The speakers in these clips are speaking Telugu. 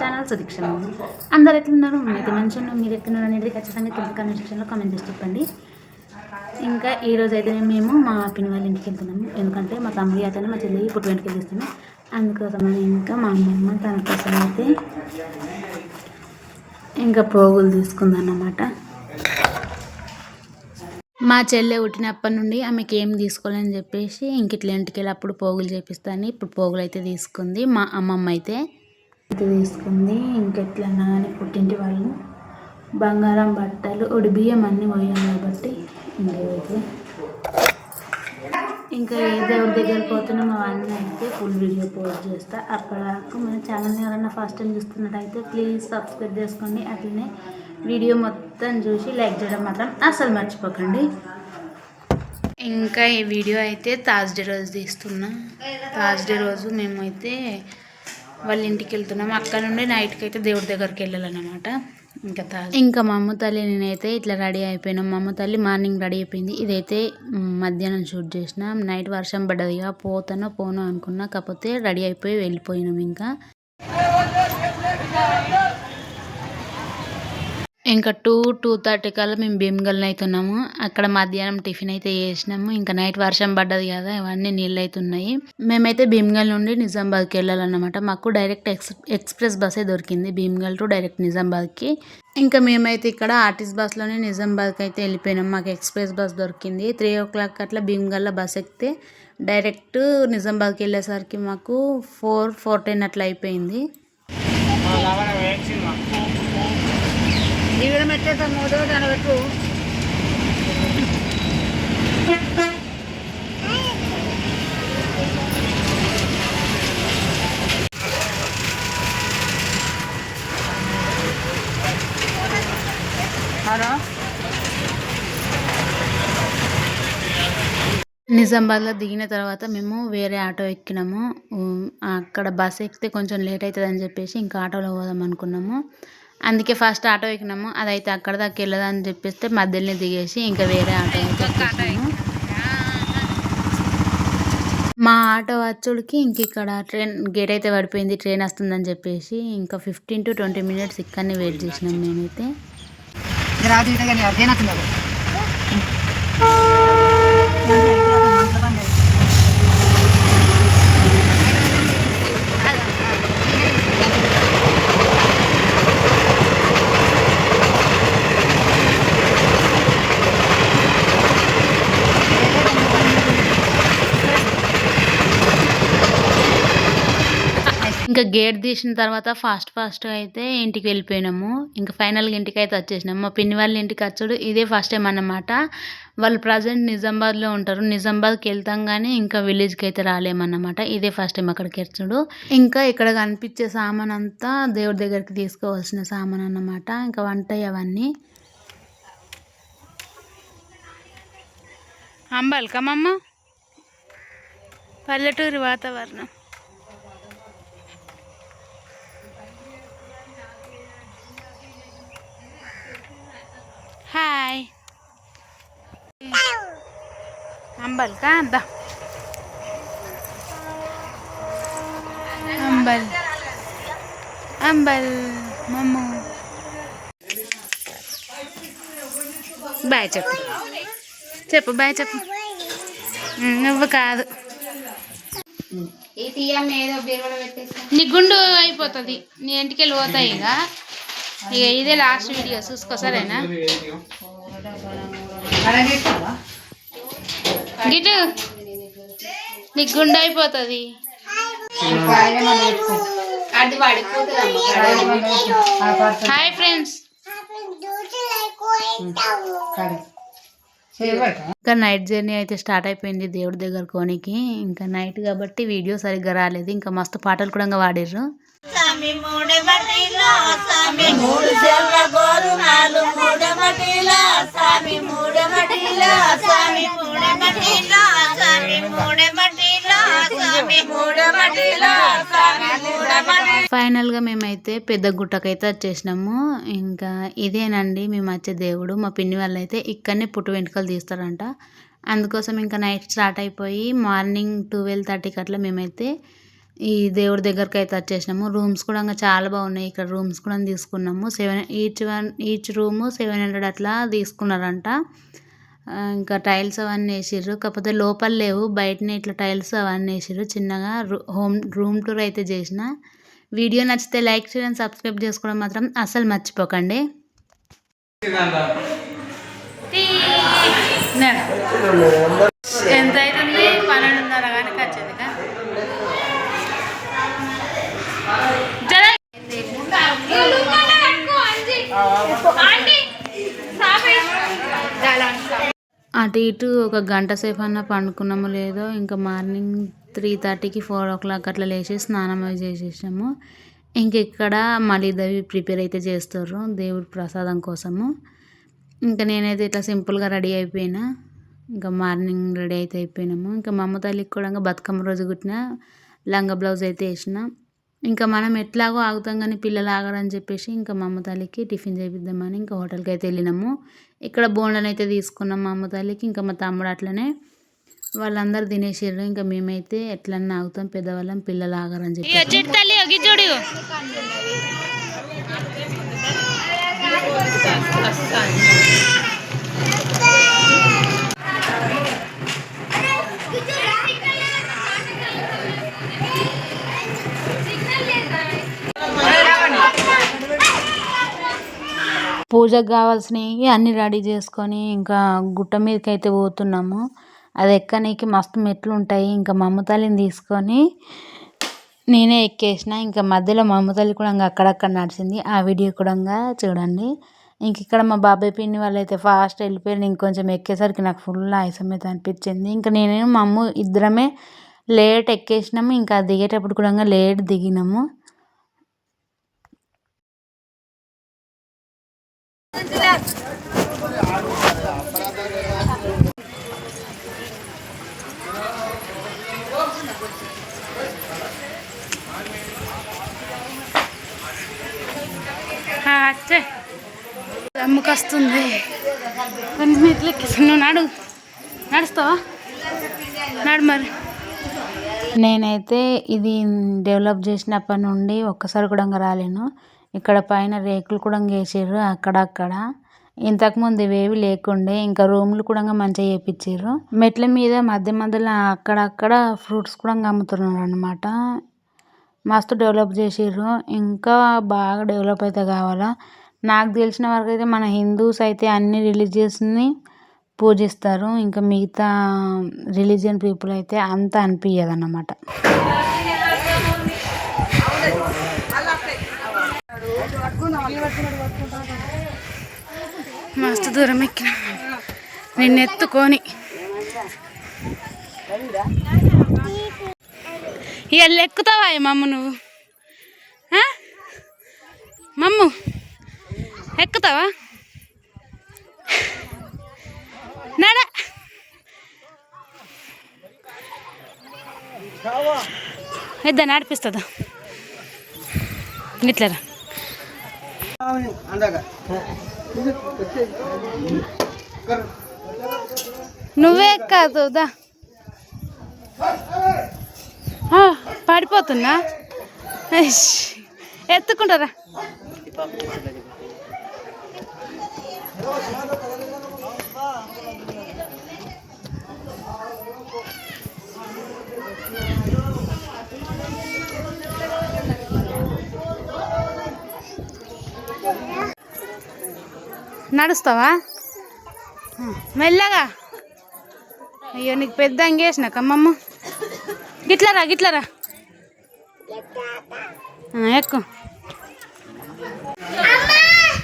ఛానల్ సుదీక్షణ అందరు ఎట్లున్నారు? మీరైతే మంచిగా మీరు ఎట్లున్నారు అనేది ఖచ్చితంగా కింద కామెంట్ సెక్షన్లో కామెంట్ చేసి చెప్పండి. ఇంకా ఈ రోజు అయితే మేము మా పిన్ని వాళ్ళ ఇంటికి వెళ్తున్నాము. ఎందుకంటే మా తమ్ముడి అతను మా చెల్లి పుట్టు వెంటకి తీస్తున్నాం అందుకోసం ఇంకా మా అమ్మమ్మ తన కోసం అయితే ఇంకా పోగులు తీసుకుందన్నమాట. మా చెల్లె పుట్టినప్పటి నుండి ఆమెకి ఏం తీసుకోవాలని చెప్పేసి ఇంక ఇట్లా ఇంటికి వెళ్ళి అప్పుడు పోగులు చేపిస్తాను ఇప్పుడు పోగులు అయితే తీసుకుంది. మా అమ్మమ్మ అయితే ఇది తీసుకుంది. ఇంకెట్లన్నా కానీ పుట్టింటి వాళ్ళు. బంగారం బట్టలు ఒడి బియ్యం అన్నీ పోయాం కాబట్టి ఇంకైతే ఇంకా ఏ దేవుడి పోతున్నా పోతున్నాం అవన్నీ అయితే ఫుల్ వీడియో పోస్ట్ చేస్తా. అప్పటివరకు మన ఛానల్ని ఎవరైనా ఫస్ట్ టైం చూస్తున్నట్టయితే ప్లీజ్ సబ్స్క్రైబ్ చేసుకోండి. అట్లనే వీడియో మొత్తం చూసి లైక్ చేయడం మాత్రం అసలు మర్చిపోకండి. ఇంకా ఈ వీడియో అయితే థర్స్డే రోజు తీస్తున్నా. థర్స్డే రోజు మేమైతే వాళ్ళ ఇంటికి వెళ్తున్నాం అక్కడ నుండి నైట్కి అయితే దేవుడి దగ్గరికి వెళ్ళాలన్నమాట. ఇంకా ఇంకా మా అమ్మ తల్లి నేనైతే ఇట్లా రెడీ అయిపోయినాం. మా అమ్మ తల్లి మార్నింగ్ రెడీ అయిపోయింది. ఇదైతే మధ్యాహ్నం షూట్ చేసిన. నైట్ వర్షం పడ్డదిగా ఇక పోతానో పోనో అనుకున్నా కాకపోతే రెడీ అయిపోయి వెళ్ళిపోయినాం ఇంకా. ఇంకా టూ టూ థర్టీ కల్లా మేము భీమగల్ని అవుతున్నాము అక్కడ మధ్యాహ్నం టిఫిన్ అయితే చేసినాము. ఇంకా నైట్ వర్షం పడ్డది కదా ఇవన్నీ నీళ్ళు అవుతున్నాయి మేమైతే భీమగల్ నుండి నిజామాబాద్కి వెళ్ళాలన్నమాట. మాకు డైరెక్ట్ ఎక్స్ ఎక్స్ప్రెస్ బస్సే దొరికింది. భీమగల్ టు డైరెక్ట్ నిజామాబాద్కి ఇంకా మేమైతే ఇక్కడ ఆర్టీస్ బస్లోనే నిజామాబాద్కి అయితే వెళ్ళిపోయినాం. మాకు ఎక్స్ప్రెస్ బస్ దొరికింది. త్రీ ఓ క్లాక్ అట్లా భీమగల్లో బస్ ఎక్కితే డైరెక్ట్ నిజామాబాద్కి వెళ్ళేసరికి మాకు ఫోర్ ఫోర్ టెన్ అట్లా అయిపోయింది. జీవితం ఎట్లయితే మూడో దాని వరకు. హలో? నిజామాబాద్లో దిగిన తర్వాత మేము వేరే ఆటో ఎక్కినాము. అక్కడ బస్ ఎక్కితే కొంచెం లేట్ అవుతుంది అని చెప్పేసి ఇంకా ఆటోలో పోదాం అనుకున్నాము. అందుకే ఫస్ట్ ఆటో ఎక్కినాము. అదైతే అక్కడ దాకా వెళ్ళదని చెప్పేస్తే మధ్యలోనే దిగేసి ఇంకా వేరే ఆటో మా ఆటో వచ్చుడికి ఇంక ఇక్కడ ట్రైన్ గేట్ అయితే పడిపోయింది. ట్రైన్ వస్తుందని చెప్పేసి ఇంకా ఫిఫ్టీన్ టు ట్వంటీ మినిట్స్ ఇక్కడనే వెయిట్ చేసినాం మేమైతే. ఇంకా గేట్ తీసిన తర్వాత ఫాస్ట్ ఫాస్ట్గా అయితే ఇంటికి వెళ్ళిపోయినాము. ఇంకా ఫైనల్గా ఇంటికి అయితే వచ్చేసినాము మా పిన్ని వాళ్ళ ఇంటికి వచ్చాడు. ఇదే ఫస్ట్ టైం అన్నమాట. వాళ్ళు ప్రజెంట్ నిజామాబాద్లో ఉంటారు. నిజామాబాద్కి వెళ్తాం కానీ ఇంకా విలేజ్కి అయితే రాలేమన్నమాట. ఇదే ఫస్ట్ టైం అక్కడికి వచ్చాడు. ఇంకా ఇక్కడ కనిపించే సామాన్ అంతా దేవుడి దగ్గరికి తీసుకోవాల్సిన సామాన్ అన్నమాట ఇంకా వంట అవన్నీ. అంబల్కమమ్మ పల్లెటూరి వాతావరణం హాయ్ అంబల్ కా అంత అంబల్ అంబల్ మమ్మ బాయ్ చెప్పు. చెప్పు బాయ్ చెప్పు. నువ్వు కాదు. నీ గుండు అయిపోతుంది. నీ ఇంటికి వెళ్ళి పోతాయి ఇక. ఇక ఇదే లాస్ట్ వీడియో చూసుకో సరేనా? అలాగే గిటు నీకు గుండె అయిపోతుంది. Hi friends. ఇంకా నైట్ జర్నీ అయితే స్టార్ట్ అయిపోయింది దేవుడి దగ్గర కోనికి. ఇంకా నైట్ కాబట్టి వీడియో సరిగ్గా రాలేదు. ఇంకా మస్తు పాటలు కూడా ఫైనల్గా మేమైతే పెద్ద గుట్టకైతే వచ్చేసినాము. ఇంకా ఇదేనండి మేము వచ్చే దేవుడు. మా పిన్ని వాళ్ళు అయితే ఇక్కడనే పుట్టు వెంట్రుకలు తీస్తారంట. అందుకోసం ఇంకా నైట్ స్టార్ట్ అయిపోయి మార్నింగ్ ట్వెల్వ్ థర్టీకి అట్లా మేమైతే ఈ దేవుడి దగ్గరికి అయితే వచ్చేసినాము. రూమ్స్ కూడా ఇంకా చాలా బాగున్నాయి. ఇక్కడ రూమ్స్ కూడా తీసుకున్నాము. Seven each one each room seven hundred అట్లా తీసుకున్నారంట. ఇంకా టైల్స్ అవన్నీ వేసిర్రు. కాకపోతే లోపల లేవు. బయటనే ఇట్లా టైల్స్ అవన్నీ వేసిర్రు. చిన్నగా రూ- హోమ్ రూమ్ టూర్ అయితే చేసిన. వీడియో నచ్చితే లైక్ చేయండి. సబ్స్క్రైబ్ చేసుకోవడం మాత్రం అస్సలు మర్చిపోకండి ఎంత అవుతుంది పన్నెండున్నర కానీ వచ్చేది అటు ఇటు ఒక గంట సేపు అన్న పండుకున్నామో లేదో ఇంకా మార్నింగ్ త్రీ థర్టీకి ఫోర్ ఓ క్లాక్ అట్లా లేచి స్నానం అవి చేసేసాము ఇంక ఇక్కడ మళ్ళీదవి ప్రిపేర్ అయితే చేస్తారు దేవుడి ప్రసాదం కోసము. ఇంకా నేనైతే ఇట్లా సింపుల్గా రెడీ అయిపోయినా. ఇంకా మార్నింగ్ రెడీ అయితే అయిపోయినాము. ఇంకా మా అమ్మ తల్లికి కూడా ఇంకా బతుకమ్మ రోజు కుట్టిన లంగా బ్లౌజ్ అయితే వేసిన. ఇంకా మనం ఎట్లాగో ఆగుతాం కానీ పిల్లలు ఆగరని చెప్పేసి ఇంకా మా అమ్మ తల్లికి టిఫిన్ చేపిద్దామని ఇంకా హోటల్కి అయితే వెళ్ళినాము. ఇక్కడ బోండని అయితే తీసుకున్నాం మా అమ్మ తల్లికి ఇంకా మా తమ్ముడు అట్లనే వాళ్ళందరూ తినేసారు ఇంకా మేమైతే ఎట్లన్నా ఆగుతాం పెద్దవాళ్ళం పిల్లలు ఆగరని చెప్పి చూడు. పూజకు కావాల్సినవి అన్నీ రెడీ చేసుకొని ఇంకా గుట్ట మీదకి అయితే పోతున్నాము. అది ఎక్కనీకి మస్తు మెట్లు ఉంటాయి ఇంకా మా తల్లిని తీసుకొని నేనే ఎక్కేసిన ఇంకా మధ్యలో మా తల్లి కూడా ఇంకా అక్కడక్కడ నడిచింది. ఆ వీడియో కూడా చూడండి. ఇంక ఇక్కడ మా బాబాయ్ పిన్ని వాళ్ళు అయితే ఫాస్ట్ వెళ్ళిపోయారు ఇంకొంచెం ఎక్కేసరికి నాకు ఫుల్ ఆయాసం అయితే అనిపించింది. ఇంకా నేను మా అమ్మ ఇద్దరమే లేట్ ఎక్కేసినాము. ఇంకా దిగేటప్పుడు కూడా లేట్ దిగినాము. అచ్చే. అమ్ముకొస్తుంది. కొన్ని మెట్లు ఎక్కిస్తున్నావు నాడు. నడుస్తావా? నాడు మరి. నేనైతే ఇది డెవలప్ చేసినప్పటి నుండి ఒక్కసారి కూడా రాలేను. ఇక్కడ పైన రేకులు కూడా వేసిర్రు అక్కడక్కడ. ఇంతకుముందు ఇవేవి లేకుండే ఇంకా రూమ్లు కూడా మంచిగా చేపించారు మెట్ల మీద మధ్య మధ్యలో అక్కడక్కడ ఫ్రూట్స్ కూడా అమ్ముతున్నారు అనమాట మస్తు డెవలప్ చేసిర్రు. ఇంకా బాగా డెవలప్ అయితే కావాలా. నాకు తెలిసిన వరకు అయితే మన హిందూస్ అయితే అన్ని రిలీజియస్ని పూజిస్తారు. ఇంకా మిగతా రిలీజియన్ పీపుల్ అయితే అంత అనిపించదు అన్నమాట మస్తు దూరం ఎక్కిన. నిన్ను ఎత్తుకొని. ఎక్కుతావా మమ్మ నువ్వు? మమ్ము ఎక్కుతావా? నడ. ఇద్దా నడిపిస్తుందా? ఇట్లరా. నువ్వే కాదు దా ఆ, పడిపోతున్నా ఐష్. ఎత్తుకుంటారా నడుస్తావా? మెల్లగా. అయ్యో నీకు పెద్ద అంగేసిన కమ్మమ్మ. గిట్లరా గిట్లరా? ఎక్కు.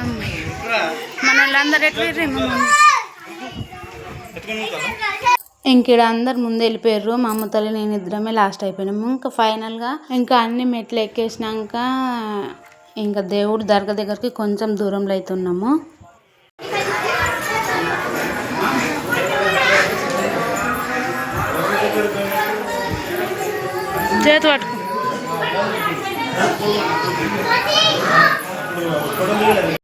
అమ్మయ్య. మన వాళ్ళందరూ ఎట్లా ఇంక అందరు ముందు వెళ్ళిపోయారు మా అమ్మ తల్లి నేను ఇద్దరమే లాస్ట్ అయిపోయినాము ఇంకా ఫైనల్గా ఇంకా అన్ని మెట్లు ఎక్కేసినాక ఇంకా దేవుడు దర్గా దగ్గరికి కొంచెం దూరంలో అయితే ఉన్నాము చేతి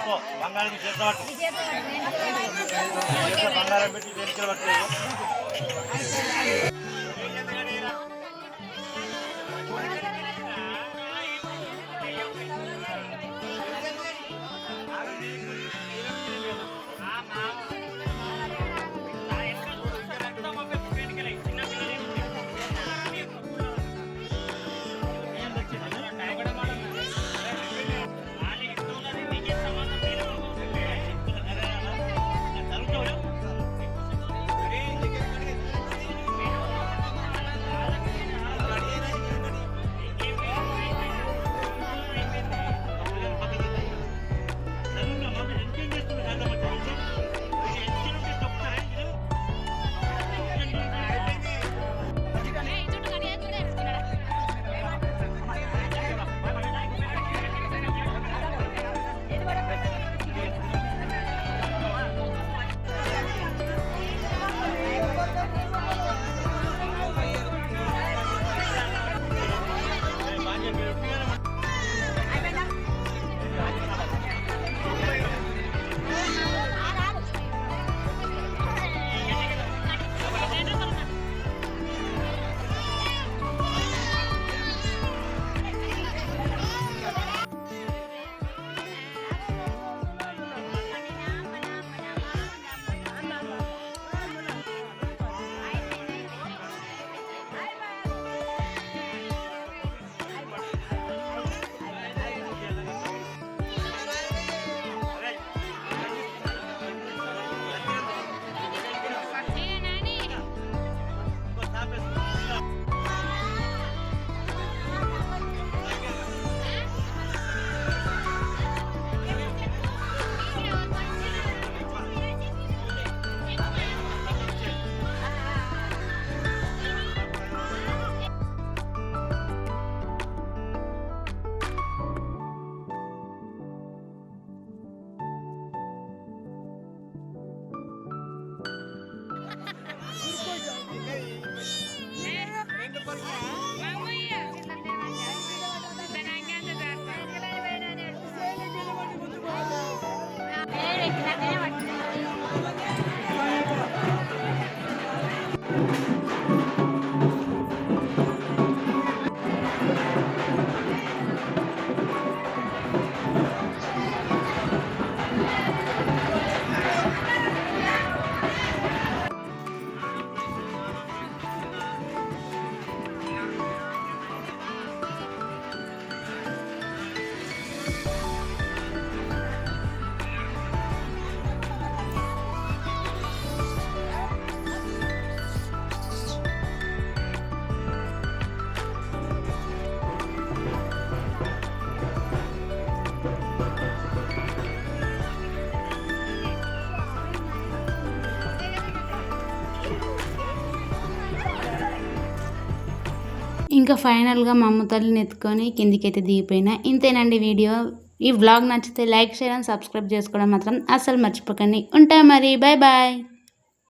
పట్టుకో బంగారం చేతిలో బంగారం పెట్టి చేతిలో పట్టుకో ఇంకా ఫైనల్గా మా అమ్మ తల్లిని ఎత్తుకొని కిందికైతే దిగిపోయినా. ఇంతేనండి వీడియో. ఈ వ్లాగ్ నచ్చితే లైక్ షేర్ అండ్ సబ్స్క్రైబ్ చేసుకోవడం మాత్రం అస్సలు మర్చిపోకండి. ఉంటా మరి బాయ్ బాయ్.